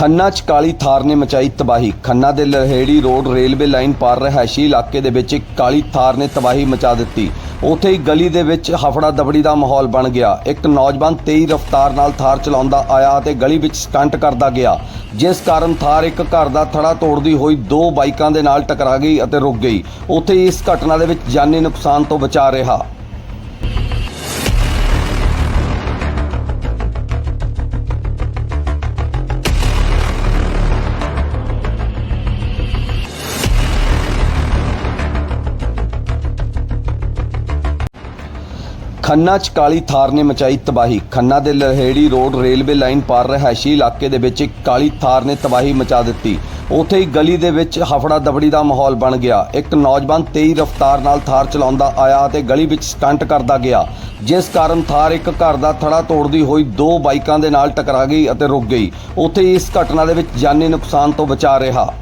ਖੰਨਾ ਚ ਕਾਲੀ ਥਾਰ ਨੇ ਮਚਾਈ ਤਬਾਹੀ। ਖੰਨਾ ਦੇ ਲਹੇੜੀ ਰੋਡ ਰੇਲਵੇ ਲਾਈਨ ਪਾਰ ਰਹਿਸ਼ੀ ਇਲਾਕੇ ਦੇ ਵਿੱਚ ਇੱਕ ਕਾਲੀ ਥਾਰ ਨੇ ਤਬਾਹੀ ਮਚਾ ਦਿੱਤੀ। ਉੱਥੇ ਹੀ ਗਲੀ ਦੇ ਵਿੱਚ ਹਫੜਾ ਦਬੜੀ ਦਾ ਮਾਹੌਲ ਬਣ ਗਿਆ। ਇੱਕ ਨੌਜਵਾਨ ਤੇਜ਼ ਰਫ਼ਤਾਰ ਨਾਲ ਥਾਰ ਚਲਾਉਂਦਾ ਆਇਆ ਅਤੇ ਗਲੀ ਵਿੱਚ ਸਟੰਟ ਕਰਦਾ ਗਿਆ। ਜਿਸ ਕਾਰਨ ਥਾਰ ਇੱਕ ਘਰ ਦਾ ਥੜਾ ਤੋੜਦੀ ਹੋਈ ਦੋ ਬਾਈਕਾਂ ਦੇ ਨਾਲ ਟਕਰਾ ਗਈ ਅਤੇ ਰੁਕ ਗਈ। ਉੱਥੇ ਇਸ ਘਟਨਾ ਦੇ ਵਿੱਚ ਜਾਨੀ ਨੁਕਸਾਨ ਤੋਂ ਬਚਾ ਰਿਹਾ। ਖੰਨਾ ਚ ਕਾਲੀ ਥਾਰ ਨੇ ਮਚਾਈ ਤਬਾਹੀ। ਖੰਨਾ ਦੇ ਲਹੇੜੀ ਰੋਡ ਰੇਲਵੇ ਲਾਈਨ ਪਾਰ ਰਹਿਸ਼ੀ ਇਲਾਕੇ ਦੇ ਵਿੱਚ ਇੱਕ ਕਾਲੀ ਥਾਰ ਨੇ ਤਬਾਹੀ ਮਚਾ ਦਿੱਤੀ। ਉੱਥੇ ਹੀ ਗਲੀ ਦੇ ਵਿੱਚ ਹਫੜਾ ਦਬੜੀ ਦਾ ਮਾਹੌਲ ਬਣ ਗਿਆ। ਇੱਕ ਨੌਜਵਾਨ ਤੇਜ਼ ਰਫ਼ਤਾਰ ਨਾਲ ਥਾਰ ਚਲਾਉਂਦਾ ਆਇਆ ਅਤੇ ਗਲੀ ਵਿੱਚ ਸਟੰਟ ਕਰਦਾ ਗਿਆ। ਜਿਸ ਕਾਰਨ ਥਾਰ ਇੱਕ ਘਰ ਦਾ ਥੜਾ ਤੋੜਦੀ ਹੋਈ ਦੋ ਬਾਈਕਾਂ ਦੇ ਨਾਲ ਟਕਰਾ ਗਈ ਅਤੇ ਰੁਕ ਗਈ। ਉੱਥੇ ਇਸ ਘਟਨਾ ਦੇ ਵਿੱਚ ਜਾਨੀ ਨੁਕਸਾਨ ਤੋਂ ਬਚਾ ਰਿਹਾ।